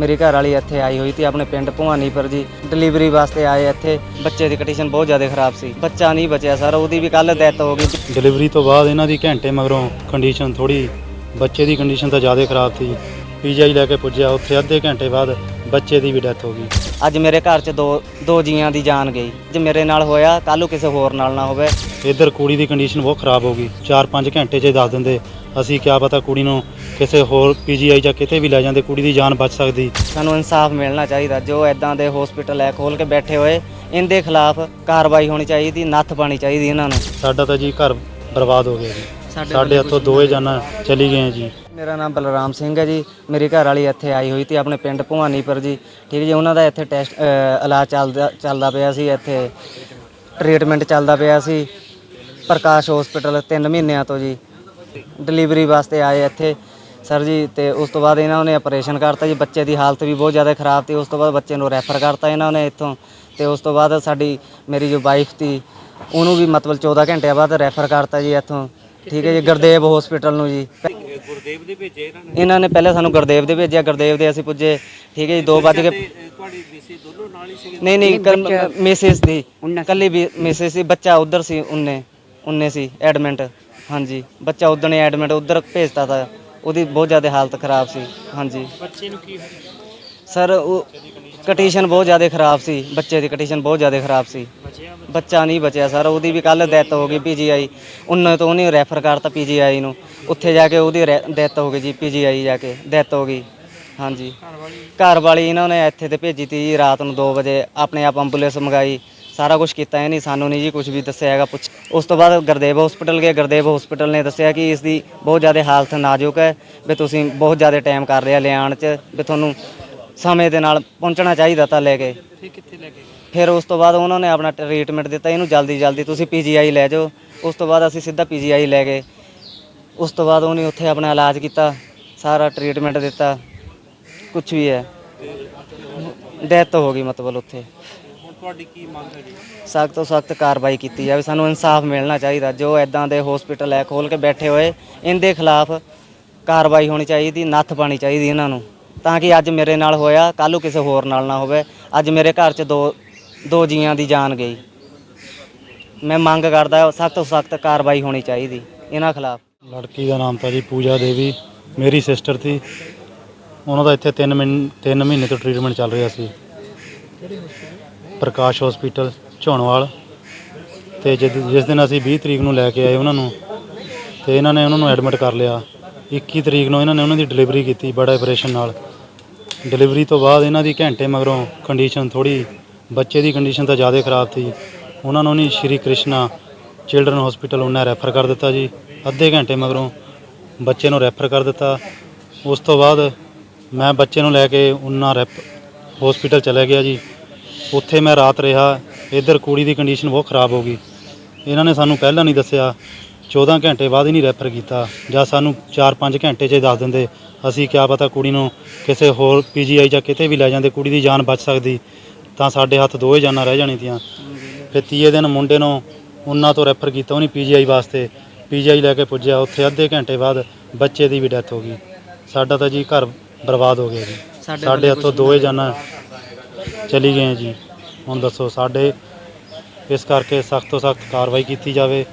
ਮੇਰੀ ਘਰ ਵਾਲੀ ਇੱਥੇ ਆਈ ਹੋਈ ਸੀ ਆਪਣੇ ਪਿੰਡ ਭਵਾਨੀਪੁਰ ਜੀ। ਡਿਲੀਵਰੀ ਵਾਸਤੇ ਆਏ ਇੱਥੇ। ਬੱਚੇ ਦੀ ਕੰਡੀਸ਼ਨ ਬਹੁਤ ਜ਼ਿਆਦਾ ਖਰਾਬ ਸੀ। ਬੱਚਾ ਨਹੀਂ ਬਚਿਆ ਸਰ ਉਹਦੀ ਵੀ ਕੱਲ ਡੈਥ ਹੋ ਗਈ। ਡਿਲੀਵਰੀ ਤੋਂ ਬਾਅਦ ਇਹਨਾਂ ਦੀ ਘੰਟੇ ਮਗਰੋਂ ਕੰਡੀਸ਼ਨ ਥੋੜੀ ਬੱਚੇ ਦੀ ਕੰਡੀਸ਼ਨ ਤਾਂ ਜ਼ਿਆਦਾ ਖਰਾਬ ਸੀ। ਪੀਜੀਆਈ ਲੈ ਕੇ ਪੁੱਜਿਆ ਉੱਥੇ ਅੱਧੇ ਘੰਟੇ ਬਾਅਦ ਬੱਚੇ ਦੀ ਵੀ ਡੈਥ ਹੋ ਗਈ। ਅੱਜ ਮੇਰੇ ਘਰ 'ਚ ਦੋ ਦੋ ਜੀਆਂ ਦੀ ਜਾਨ ਗਈ। ਜੇ ਮੇਰੇ ਨਾਲ ਹੋਇਆ ਕੱਲ੍ਹ ਨੂੰ ਕਿਸੇ ਹੋਰ ਨਾਲ ਨਾ ਹੋਵੇ। ਇੱਧਰ ਕੁੜੀ ਦੀ ਕੰਡੀਸ਼ਨ ਬਹੁਤ ਖਰਾਬ ਹੋ ਗਈ। 4-5 ਘੰਟੇ 'ਚ ਦੱਸ ਦਿੰਦੇ। ਅਸੀਂ ਕਿਆ ਪਤਾ ਕੁੜੀ ਨੂੰ ਕਿਸੇ ਹੋਰ ਪੀਜੀਆਈ ਜਾਂ ਕਿਤੇ ਵੀ ਲੈ ਜਾਂਦੇ। ਕੁੜੀ ਦੀ ਜਾਨ ਬਚ ਸਕਦੀ। ਸਾਨੂੰ ਇਨਸਾਫ ਮਿਲਣਾ ਚਾਹੀਦਾ। ਜੋ ਐਦਾਂ ਦੇ ਹਸਪੀਟਲ ਹੈ ਖੋਲ ਕੇ ਬੈਠੇ ਹੋਏ ਇਹਦੇ ਖਿਲਾਫ ਕਾਰਵਾਈ ਹੋਣੀ ਚਾਹੀਦੀ ਨੱਥ ਪਾਣੀ ਚਾਹੀਦੀ ਇਹਨਾਂ ਨੂੰ। ਸਾਡਾ ਤਾਂ ਜੀ ਘਰ ਬਰਬਾਦ ਹੋ ਗਿਆ ਜੀ। ਸਾਡੇ ਹੱਥੋਂ ਦੋਵੇਂ ਜਾਨਾਂ ਚਲੀ ਗਈਆਂ ਜੀ। ਮੇਰਾ ਨਾਮ ਬਲਰਾਮ ਸਿੰਘ ਹੈ ਜੀ। ਮੇਰੀ ਘਰ ਵਾਲੀ ਇੱਥੇ ਆਈ ਹੋਈ ਸੀ ਆਪਣੇ ਪਿੰਡ ਭਵਾਨੀਪੁਰ ਜੀ। ਠੀਕ ਜੀ ਉਹਨਾਂ ਦਾ ਇੱਥੇ ਟੈਸਟ ਇਲਾਜ ਚੱਲਦਾ ਚੱਲਦਾ ਪਿਆ ਸੀ। ਇੱਥੇ ਟ੍ਰੀਟਮੈਂਟ ਚੱਲਦਾ ਪਿਆ ਸੀ। ਪ੍ਰਕਾਸ਼ ਹਸਪੀਟਲ 3 ਮਹੀਨਿਆਂ ਤੋਂ ਜੀ। ਡਿਲੀਵਰੀ ਵਾਸਤੇ ਆਏ ਇੱਥੇ। ਸਰ ਜੀ ਤੇ ਉਸ ਤੋਂ ਬਾਅਦ ਇਹਨਾਂ ਨੇ ਆਪਰੇਸ਼ਨ ਕਰਤਾ ਜੀ। ਬੱਚੇ ਦੀ ਹਾਲਤ ਵੀ ਬਹੁਤ ਜ਼ਿਆਦਾ ਖਰਾਬ ਸੀ। ਉਸ ਤੋਂ ਬਾਅਦ ਬੱਚੇ ਨੂੰ ਰੈਫਰ ਕਰਤਾ ਇਹਨਾਂ ਨੇ ਇੱਥੋਂ। ਤੇ ਉਸ ਤੋਂ ਬਾਅਦ ਸਾਡੀ ਮੇਰੀ ਜੋ ਵਾਈਫ ਸੀ ਉਹਨੂੰ ਵੀ ਮਤਲਬ 14 ਘੰਟਿਆਂ ਬਾਅਦ ਰੈਫਰ ਕਰਤਾ ਜੀ ਇੱਥੋਂ। ਠੀਕ ਹੈ ਜੀ ਗੁਰਦੇਵ ਹਸਪੀਟਲ ਨੂੰ ਜੀ। ਗੁਰਦੇਵ ਦੇ ਭੇਜੇ ਇਹਨਾਂ ਨੇ? ਇਹਨਾਂ ਨੇ ਪਹਿਲੇ ਸਾਨੂੰ ਗੁਰਦੇਵ ਦੇ ਭੇਜਿਆ। ਗੁਰਦੇਵ ਦੇ ਅਸੀਂ ਪੁੱਜੇ। ਠੀਕ ਹੈ ਜੀ 2 ਵਜੇ ਤੁਹਾਡੀ ਬੀਸੀ ਦੋਨੋਂ ਨਾਲ ਹੀ ਸੀਗੇ? ਨਹੀਂ ਨਹੀਂ ਮਿਸਿਸ ਦੀ। ਕੱਲੀ ਵੀ ਮਿਸਿਸ ਸੀ ਬੱਚਾ ਉਧਰ ਸੀ ਉਹਨੇ। ਉਹਨੇ ਸੀ ਐਡਮਿਟ ਹਾਂਜੀ ਬੱਚਾ ਉਦੋਂ ਨੇ ਐਡਮਿਟ ਉਧਰ ਭੇਜਤਾ ਤਾ। ਉਹਦੀ ਬਹੁਤ ਜ਼ਿਆਦਾ ਹਾਲਤ ਖਰਾਬ ਸੀ ਹਾਂਜੀ। ਬੱਚੇ ਨੂੰ ਕੀ ਸਰ ਉਹ ਕੰਡੀਸ਼ਨ ਬਹੁਤ ਜ਼ਿਆਦਾ ਖਰਾਬ ਸੀ ਬੱਚੇ ਦੀ ਕੰਡੀਸ਼ਨ ਬਹੁਤ ਜ਼ਿਆਦਾ ਖਰਾਬ ਸੀ। ਬਚਿਆ ਬੱਚਾ ਨਹੀਂ ਬਚਿਆ ਸਰ ਉਹਦੀ ਵੀ ਕੱਲ ਡੈਥ ਹੋ ਗਈ ਪੀਜੀਆਈ ਉਹਨਾਂ ਤੋਂ ਉਹਨੇ ਰੈਫਰ ਕਰਤਾ ਪੀਜੀਆਈ ਨੂੰ। ਉੱਥੇ ਜਾ ਕੇ ਉਹਦੀ ਡੈਥ ਹੋ ਗਈ ਜੀ ਪੀਜੀਆਈ ਜਾ ਕੇ ਡੈਥ ਹੋ ਗਈ। ਹਾਂਜੀ। ਘਰ ਵਾਲੀ ਘਰ ਵਾਲੀ ਇਹਨਾਂ ਨੇ ਇੱਥੇ ਤੇ ਭੇਜੀ ਤੀ ਜੀ ਰਾਤ ਨੂੰ 2 ਵਜੇ ਆਪਣੇ ਆਪ ਐਂਬੂਲੈਂਸ ਮੰਗਾਈ। ਸਾਰਾ ਕੁਝ ਕੀਤਾ ਇਹ ਨਹੀਂ ਸਾਨੂੰ ਨਹੀਂ ਜੀ ਕੁਝ ਵੀ ਦੱਸਿਆ ਹੈਗਾ ਪੁੱਛ। ਉਸ ਤੋਂ ਬਾਅਦ ਗੁਰਦੇਵ ਹਸਪੀਟਲ ਗਏ ਗੁਰਦੇਵ ਹਸਪੀਟਲ ਨੇ ਦੱਸਿਆ ਕਿ ਇਸ ਦੀ ਬਹੁਤ ਜ਼ਿਆਦਾ ਹਾਲਤ ਨਾਜ਼ੁਕ ਹੈ ਵੀ ਤੁਸੀਂ ਬਹੁਤ ਜ਼ਿਆਦਾ ਟਾਈਮ ਕਰ ਲਿਆ ਲਿਆਉਣ 'ਚ ਵੀ ਤੁਹਾਨੂੰ ਸਮੇਂ ਦੇ ਨਾਲ ਪਹੁੰਚਣਾ ਚਾਹੀਦਾ ਤਾਂ ਲੈ ਕੇ। ਕਿੱਥੇ ਲੈ ਕੇ ਫਿਰ ਉਸ ਤੋਂ ਬਾਅਦ ਉਹਨਾਂ ਨੇ ਆਪਣਾ ਟ੍ਰੀਟਮੈਂਟ ਦਿੱਤਾ ਇਹਨੂੰ ਜਲਦੀ ਜਲਦੀ ਤੁਸੀਂ ਪੀਜੀਆਈ ਲੈ ਜਾਓ। ਉਸ ਤੋਂ ਬਾਅਦ ਅਸੀਂ ਸਿੱਧਾ ਪੀਜੀਆਈ ਲੈ ਗਏ। ਉਸ ਤੋਂ ਬਾਅਦ ਉਹਨੇ ਉੱਥੇ ਆਪਣਾ ਇਲਾਜ ਕੀਤਾ ਸਾਰਾ ਟ੍ਰੀਟਮੈਂਟ ਦਿੱਤਾ ਕੁਝ ਵੀ ਹੈ। ਡੈਥ ਹੋ ਗਈ ਮਤਲਬ ਉੱਥੇ। ਤੁਹਾਡੀ ਕੀ ਮੰਗ ਹੈ ਜੀ? ਸਖਤ ਤੋਂ ਸਖਤ ਕਾਰਵਾਈ ਕੀਤੀ ਜਾਵੇ। ਸਾਨੂੰ ਇਨਸਾਫ ਮਿਲਣਾ ਚਾਹੀਦਾ। ਜੋ ਐਦਾਂ ਦੇ ਹਸਪੀਟਲ ਹੈ ਖੋਲ ਕੇ ਬੈਠੇ ਹੋਏ ਇਹਦੇ ਖਿਲਾਫ ਕਾਰਵਾਈ ਹੋਣੀ ਚਾਹੀਦੀ ਨੱਥ ਪਾਣੀ ਚਾਹੀਦੀ ਇਹਨਾਂ ਨੂੰ। ਤਾਂ ਕਿ ਅੱਜ ਮੇਰੇ ਨਾਲ ਹੋਇਆ ਕੱਲ੍ਹ ਨੂੰ ਕਿਸੇ ਹੋਰ ਨਾਲ ਨਾ ਹੋਵੇ। ਅੱਜ ਮੇਰੇ ਘਰ 'ਚ ਦੋ ਦੋ ਜੀਆਂ ਦੀ ਜਾਨ ਗਈ। ਮੈਂ ਮੰਗ ਕਰਦਾ ਸਖਤ ਤੋਂ ਸਖਤ ਕਾਰਵਾਈ ਹੋਣੀ ਚਾਹੀਦੀ ਇਹਨਾਂ ਖਿਲਾਫ। ਲੜਕੀ ਦਾ ਨਾਮ ਤਾਂ ਜੀ ਪੂਜਾ ਦੇਵੀ ਮੇਰੀ ਸਿਸਟਰ ਸੀ। ਉਹਨਾਂ ਦਾ ਇੱਥੇ 3 ਮਹੀਨੇ 3 ਮਹੀਨੇ ਤੋਂ ਟ੍ਰੀਟਮੈਂਟ ਚੱਲ ਰਿਹਾ ਸੀ। ਪ੍ਰਕਾਸ਼ ਹਸਪੀਟਲ, ਝੋਣਵਾਲ ਤੇ ਜਦ, ਜਿਸ ਦਿਨ ਅਸੀਂ 20 ਤਰੀਕ ਨੂੰ ਲੈ ਕੇ ਆਏ ਉਹਨਾਂ ਨੂੰ ਤੇ ਇਹਨਾਂ ਨੇ ਉਹਨਾਂ ਨੂੰ ਐਡਮਿਟ ਕਰ ਲਿਆ। 21 ਤਰੀਕ ਨੂੰ ਇਹਨਾਂ ਨੇ ਉਹਨਾਂ ਦੀ ਡਿਲੀਵਰੀ ਕੀਤੀ ਬੜਾ ਆਪਰੇਸ਼ਨ ਨਾਲ। ਡਿਲੀਵਰੀ ਤੋਂ ਬਾਅਦ ਇਹਨਾਂ ਦੀ ਘੰਟੇ ਮਗਰੋਂ ਕੰਡੀਸ਼ਨ ਥੋੜੀ ਬੱਚੇ ਦੀ ਕੰਡੀਸ਼ਨ ਤਾਂ ਜ਼ਿਆਦਾ ਖਰਾਬ ਸੀ। ਉਹਨਾਂ ਨੂੰ ਨਹੀਂ ਸ਼੍ਰੀ ਕ੍ਰਿਸ਼ਨਾ ਚਿਲਡਰਨ ਹਸਪੀਟਲ ਉਹਨਾਂ ਰੈਫਰ ਕਰ ਦਿੱਤਾ ਜੀ। ਅੱਧੇ ਘੰਟੇ ਮਗਰੋਂ ਬੱਚੇ ਨੂੰ ਰੈਫਰ ਕਰ ਦਿੱਤਾ। ਉਸ ਤੋਂ ਬਾਅਦ ਮੈਂ ਬੱਚੇ ਨੂੰ ਲੈ ਕੇ ਉਹਨਾਂ ਰੈਫ ਹਸਪੀਟਲ ਚਲਾ ਗਿਆ ਜੀ। ਉੱਥੇ ਮੈਂ ਰਾਤ ਰਿਹਾ ਇੱਧਰ ਕੁੜੀ ਦੀ ਕੰਡੀਸ਼ਨ ਬਹੁਤ ਖਰਾਬ ਹੋ ਗਈ। ਇਹਨਾਂ ਨੇ ਸਾਨੂੰ ਪਹਿਲਾਂ ਨਹੀਂ ਦੱਸਿਆ 14 ਘੰਟੇ ਬਾਅਦ ਹੀ ਨਹੀਂ ਰੈਫਰ ਕੀਤਾ ਜਾਂ ਸਾਨੂੰ 4-5 ਘੰਟੇ 'ਚ ਦੱਸ ਦਿੰਦੇ ਅਸੀਂ ਕਿਆ ਪਤਾ ਕੁੜੀ ਨੂੰ ਕਿਸੇ ਹੋਰ ਪੀਜੀਆਈ ਜਾਂ ਕਿਤੇ ਵੀ ਲੈ ਜਾਂਦੇ ਕੁੜੀ ਦੀ ਜਾਨ ਬਚ ਸਕਦੀ ਤਾਂ ਸਾਡੇ ਹੱਥ ਦੋਵੇਂ ਜਾਨਾਂ ਰਹਿ ਜਾਣੀ ਤੀਆਂ। ਫਿਰ ਤੀਏ ਦਿਨ ਮੁੰਡੇ ਨੂੰ ਉਹਨਾਂ ਤੋਂ ਰੈਫਰ ਕੀਤਾ ਉਹਨੇ ਪੀਜੀਆਈ ਵਾਸਤੇ ਪੀਜੀਆਈ ਲੈ ਕੇ ਪੁੱਜਿਆ ਉੱਥੇ ਅੱਧੇ ਘੰਟੇ ਬਾਅਦ ਬੱਚੇ ਦੀ ਵੀ ਡੈਥ ਹੋ ਗਈ। ਸਾਡਾ ਤਾਂ ਜੀ ਘਰ ਬਰਬਾਦ ਹੋ ਗਿਆ ਜੀ। ਸਾਡੇ ਹੱਥੋਂ ਦੋਵੇਂ ਜਾਨਾਂ ਚਲੀ ਗਈਆਂ ਜੀ। ਹੁਣ ਦੱਸੋ, ਸਾਡੇ ਇਸ ਕਰਕੇ ਸਖਤ ਤੋਂ ਸਖਤ ਕਾਰਵਾਈ ਕੀਤੀ ਜਾਵੇ।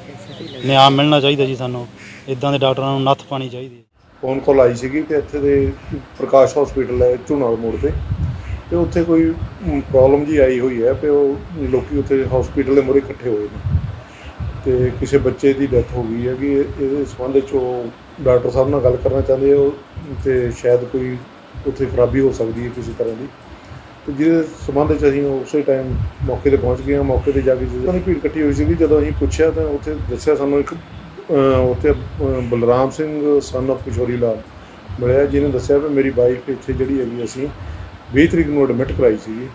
ਨਿਆਂ ਮਿਲਣਾ ਚਾਹੀਦਾ ਜੀ ਸਾਨੂੰ। ਇਦਾਂ ਦੇ ਡਾਕਟਰਾਂ ਨੂੰ ਨੱਥ ਪਾਣੀ ਚਾਹੀਦੀ ਹੈ। ਫੋਨ ਕਾਲ ਆਈ ਸੀਗੀ ਕਿ ਇੱਥੇ ਦੇ ਪ੍ਰਕਾਸ਼ ਹਸਪੀਟਲ ਹੈ ਝੁਨਾਲ ਮੋੜ ਤੇ। ਤੇ ਉੱਥੇ ਕੋਈ ਪ੍ਰੋਬਲਮ ਜੀ ਆਈ ਹੋਈ ਹੈ ਤੇ ਉਹ ਲੋਕੀ ਉੱਥੇ ਹਸਪੀਟਲ ਦੇ ਮੂਹਰੇ ਇਕੱਠੇ ਹੋਏ ਨੇ। ਤੇ ਕਿਸੇ ਬੱਚੇ ਦੀ ਡੈਥ ਹੋ ਗਈ ਹੈ ਕਿ ਇਹਦੇ ਸੰਬੰਧ ਵਿੱਚ ਉਹ ਡਾਕਟਰ ਸਾਹਿਬ ਨਾਲ ਗੱਲ ਕਰਨਾ ਚਾਹੁੰਦੇ ਹੋ ਤੇ ਸ਼ਾਇਦ ਕੋਈ ਉੱਥੇ ਖਰਾਬੀ ਹੋ ਸਕਦੀ ਹੈ ਕਿਸੇ ਤਰ੍ਹਾਂ ਦੀ। ਤੇ ਜਿਹਦੇ ਸੰਬੰਧ ਵਿੱਚ ਅਸੀਂ ਉਸੇ ਟਾਈਮ ਮੌਕੇ ਤੇ ਪਹੁੰਚ ਗਏ ਹਾਂ, ਮੌਕੇ ਤੇ ਜਾ ਕੇ ਜਦੋਂ ਦੀ ਭੀੜ ਇਕੱਠੀ ਹੋਈ ਸੀਗੀ, ਜਦੋਂ ਅਸੀਂ ਪੁੱਛਿਆ ਤਾਂ ਉੱਥੇ ਦੱਸਿਆ ਸਾਨੂੰ ਇੱਕ ਉੱਥੇ ਬਲਰਾਮ ਸਿੰਘ ਸਨ of ਕਿਸ਼ੋਰੀ ਲਾਲ ਮਿਲਿਆ, ਜਿਹਨੇ ਦੱਸਿਆ ਵੀ ਮੇਰੀ ਵਾਈਫ ਇੱਥੇ ਜਿਹੜੀ ਹੈਗੀ ਅਸੀਂ 20 ਤਰੀਕ ਨੂੰ ਐਡਮਿਟ ਕਰਾਈ ਸੀਗੀ।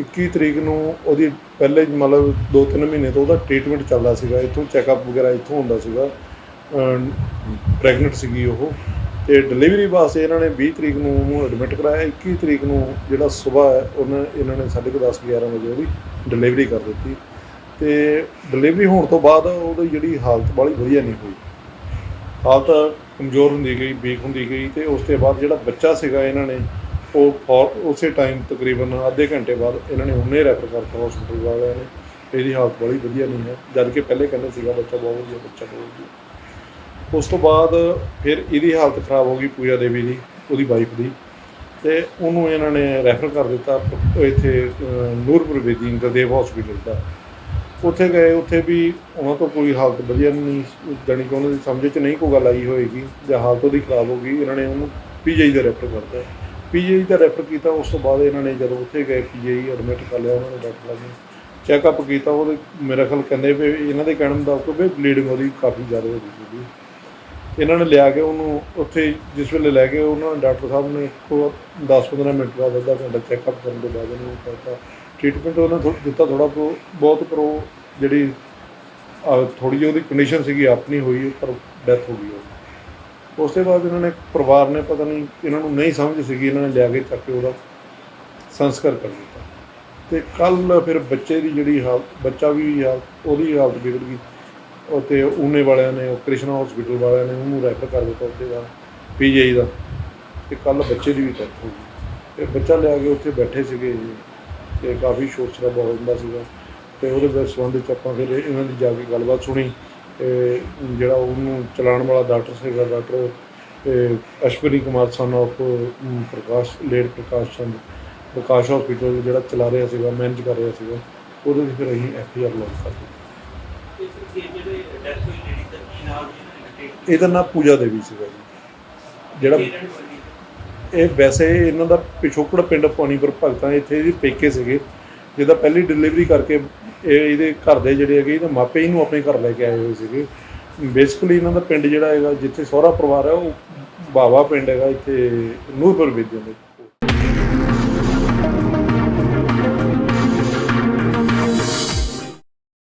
21 ਤਰੀਕ ਨੂੰ ਉਹਦੀ ਪਹਿਲੇ ਮਤਲਬ 2-3 ਮਹੀਨੇ ਤੋਂ ਉਹਦਾ ਟ੍ਰੀਟਮੈਂਟ ਚੱਲਦਾ ਸੀਗਾ, ਇੱਥੋਂ ਚੈੱਕਅਪ ਵਗੈਰਾ ਇੱਥੋਂ ਹੁੰਦਾ ਸੀਗਾ ਪ੍ਰੈਗਨੈਂਟ ਸੀਗੀ ਉਹ। ਤੇ ਡਿਲੀਵਰੀ ਵਾਸਤੇ ਇਹਨਾਂ ਨੇ 20 ਤਰੀਕ ਨੂੰ ਉਹਨੂੰ ਐਡਮਿਟ ਕਰਾਇਆ 21 ਤਰੀਕ ਨੂੰ ਜਿਹੜਾ ਸਵੇਰ ਹੈ, ਉਹਨਾਂ ਇਹਨਾਂ ਨੇ 10:30 11 ਵਜੇ ਉਹਦੀ ਡਿਲੀਵਰੀ ਕਰ ਦਿੱਤੀ। ਤੇ ਡਿਲੀਵਰੀ ਹੋਣ ਤੋਂ ਬਾਅਦ ਉਹਦੀ ਜਿਹੜੀ ਹਾਲਤ ਬਾਹਲੀ ਵਧੀਆ ਨਹੀਂ ਹੋਈ। ਹਾਲਤ ਕਮਜ਼ੋਰ ਹੁੰਦੀ ਗਈ, ਵੀਕ ਹੁੰਦੀ ਗਈ ਤੇ ਉਸ ਤੋਂ ਬਾਅਦ ਜਿਹੜਾ ਬੱਚਾ ਸੀਗਾ ਇਹਨਾਂ ਨੇ, ਉਹ ਫੌਰ ਉਸੇ ਟਾਈਮ ਤਕਰੀਬਨ ਅੱਧੇ ਘੰਟੇ ਬਾਅਦ ਇਹਨਾਂ ਨੇ ਉਹਨੇ ਰੈਫਰ ਕਰਤਾ ਹਸਪੀਟਲ ਵਾਲਿਆਂ ਨੇ। ਇਹਦੀ ਹਾਲਤ ਬੜੀ ਵਧੀਆ ਨਹੀਂ ਹੈ। ਜਦ ਕਿ ਪਹਿਲੇ ਕਹਿੰਦੇ ਸੀਗਾ, ਬੱਚਾ ਬਹੁਤ ਵਧੀਆ, ਬੱਚਾ ਬਹੁਤ ਵਧੀਆ। ਉਸ ਤੋਂ ਬਾਅਦ ਫਿਰ ਇਹਦੀ ਹਾਲਤ ਖਰਾਬ ਹੋ ਗਈ ਪੂਜਾ ਦੇਵੀ ਦੀ, ਉਹਦੀ ਵਾਈਫ ਦੀ। ਤੇ ਉਹਨੂੰ ਇਹਨਾਂ ਨੇ ਰੈਫਰ ਕਰ ਦਿੱਤਾ ਇੱਥੇ ਨੂਰਪੁਰ ਬੇਦੀਨ ਗੁਰਦੇਵ ਹਸਪੀਟਲ ਦਾ। ਉੱਥੇ ਗਏ, ਉੱਥੇ ਵੀ ਉਹਨਾਂ ਤੋਂ ਕੋਈ ਹਾਲਤ ਵਧੀਆ ਨਹੀਂ ਜਾਣੀ ਕਿ ਉਹਨਾਂ ਦੀ ਸਮਝ 'ਚ ਨਹੀਂ ਕੋਈ ਗੱਲ ਆਈ ਹੋਏਗੀ, ਜਾਂ ਹਾਲਤ ਉਹਦੀ ਖਰਾਬ ਹੋ ਗਈ, ਇਹਨਾਂ ਨੇ ਉਹਨੂੰ ਪੀਜੀਆਈ ਦਾ ਰੈਫਰ ਕਰਤਾ ਪੀਜੀਆਈ ਦਾ ਰੈਫਰ ਕੀਤਾ, ਉਸ ਤੋਂ ਬਾਅਦ ਇਹਨਾਂ ਨੇ ਜਦੋਂ ਉੱਥੇ ਗਏ ਪੀਜੀਆਈ ਐਡਮਿਟ ਕਰ ਲਿਆ, ਉਹਨਾਂ ਨੇ ਡਾਕਟਰਾਂ ਨੇ ਚੈੱਕਅਪ ਕੀਤਾ ਉਹਦੇ ਮੇਰਾ ਖਿਆਲ ਕਹਿੰਦੇ ਵੀ ਇਹਨਾਂ ਦੇ ਕਹਿਣ ਮੁਤਾਬਕ ਵੀ ਬਲੀਡਿੰਗ ਉਹਦੀ ਕਾਫੀ ਜ਼ਿਆਦਾ ਹੋ ਗਈ ਸੀ ਇਹਨਾਂ ਨੇ ਲਿਆ ਕੇ ਉਹਨੂੰ ਉੱਥੇ ਜਿਸ ਵੇਲੇ ਲੈ ਕੇ ਉਹਨਾਂ ਨੇ ਡਾਕਟਰ ਸਾਹਿਬ ਨੇ ਕੋ 10-15 ਮਿੰਟ ਬਾਅਦ ਅੱਧਾ ਘੰਟਾ ਚੈੱਕਅਪ ਕਰਨ ਤੋਂ ਬਾਅਦ ਉਹਨੂੰ ਕਰਤਾ ਟ੍ਰੀਟਮੈਂਟ ਉਹਨਾਂ ਥੋ- ਦਿੱਤਾ ਥੋੜਾ ਬਹੁਤ ਪਰ ਉਹ ਜਿਹੜੀ ਥੋੜੀ ਜਿਹੀ ਉਹਦੀ ਕੰਡੀਸ਼ਨ ਸੀਗੀ ਆਪਣੀ ਹੋਈ, ਪਰ ਡੈਥ ਹੋ ਗਈ ਉਹਦੀ। ਉਸ ਤੋਂ ਬਾਅਦ ਇਹਨਾਂ ਨੇ ਪਰਿਵਾਰ ਨੇ ਪਤਾ ਨਹੀਂ, ਇਹਨਾਂ ਨੂੰ ਨਹੀਂ ਸਮਝ ਸੀਗੀ, ਇਹਨਾਂ ਨੇ ਲਿਆ ਕੇ ਚੱਕ ਕੇ ਉਹਦਾ ਸੰਸਕਾਰ ਕਰ ਦਿੱਤਾ। ਤੇ ਕੱਲ ਫਿਰ ਬੱਚੇ ਦੀ ਜਿਹੜੀ ਹਾਲਤ ਬੱਚਾ ਵੀ ਹਾਲਤ ਉਹਦੀ ਹਾਲਤ ਵਿਗੜ ਗਈ। ਉੱਥੇ ਊਨੇ ਵਾਲਿਆਂ ਨੇ ਉਹ ਕ੍ਰਿਸ਼ਨਾ ਹਸਪੀਟਲ ਵਾਲਿਆਂ ਨੇ ਉਹਨੂੰ ਰੈਫਰ ਕਰ ਦਿੱਤਾ ਉੱਥੇ ਦਾ ਪੀਜੀਆਈ ਦਾ। ਤੇ ਕੱਲ ਬੱਚੇ ਦੀ ਵੀ ਡੈਥ ਹੋ ਗਈ। ਤੇ ਬੱਚਾ ਲਿਆ ਕੇ ਉੱਥੇ ਬੈਠੇ ਸੀਗੇ ਜੀ। ਤੇ ਕਾਫੀ ਸ਼ੋਰ ਸ਼ਰਾਬਾ ਹੁੰਦਾ ਸੀਗਾ। ਤੇ ਉਹਦੇ ਵਿੱਚ ਸੰਬੰਧ ਵਿੱਚ ਆਪਾਂ ਫਿਰ ਇਹਨਾਂ ਦੀ ਜਾ ਕੇ ਗੱਲਬਾਤ ਸੁਣੀ। ਤੇ ਜਿਹੜਾ ਉਹਨੂੰ ਚਲਾਉਣ ਵਾਲਾ ਡਾਕਟਰ ਸੀਗਾ doctor Ashwani Kumar son of Prakash laid Prakash Chand, Prakash hospital ਜਿਹੜਾ ਚਲਾ ਰਿਹਾ ਸੀਗਾ ਮੈਨੇਜ ਕਰ ਰਿਹਾ ਸੀਗਾ, ਉਹਦੇ ਤੇ ਫਿਰ ਅਸੀਂ ਐਫ ਆਈ ਆਰ ਲੌਂਚ ਕਰ ਦਿੱਤੀ ਜਿਹੜੇ ਡੈਥ ਹੋਈ ਲੇਡੀ ਦਾ ਕੀ ਨਾਮ ਜੀ ਇਹਦਾ ਨਾਮ ਪੂਜਾ ਦੇਵੀ ਸੀਗਾ ਜੀ। ਜਿਹੜਾ ਇਹ ਵੈਸੇ ਇਹਨਾਂ ਦਾ ਪਿਛੋਕੜ ਪਿੰਡ ਪਾਣੀਪੁਰ ਭਗਤਾਂ ਇੱਥੇ ਇਹਦੇ ਪੇਕੇ ਸੀਗੇ। ਜਿਹਦਾ ਪਹਿਲੀ ਡਿਲੀਵਰੀ ਕਰਕੇ ਇਹ ਇਹਦੇ ਘਰ ਦੇ ਜਿਹੜੇ ਹੈਗੇ ਇਹਦੇ ਮਾਪੇ ਇਹਨੂੰ ਆਪਣੇ ਘਰ ਲੈ ਕੇ ਆਏ ਹੋਏ ਸੀਗੇ। ਬੇਸਿਕਲੀ ਇਹਨਾਂ ਦਾ ਪਿੰਡ ਜਿਹੜਾ ਹੈਗਾ ਜਿੱਥੇ ਸਹੁਰਾ ਪਰਿਵਾਰ ਹੈ ਉਹ ਬਾਵਾ ਪਿੰਡ ਹੈਗਾ ਇੱਥੇ ਨੂਰਪੁਰ ਵਿਦਿਆ ਦੇ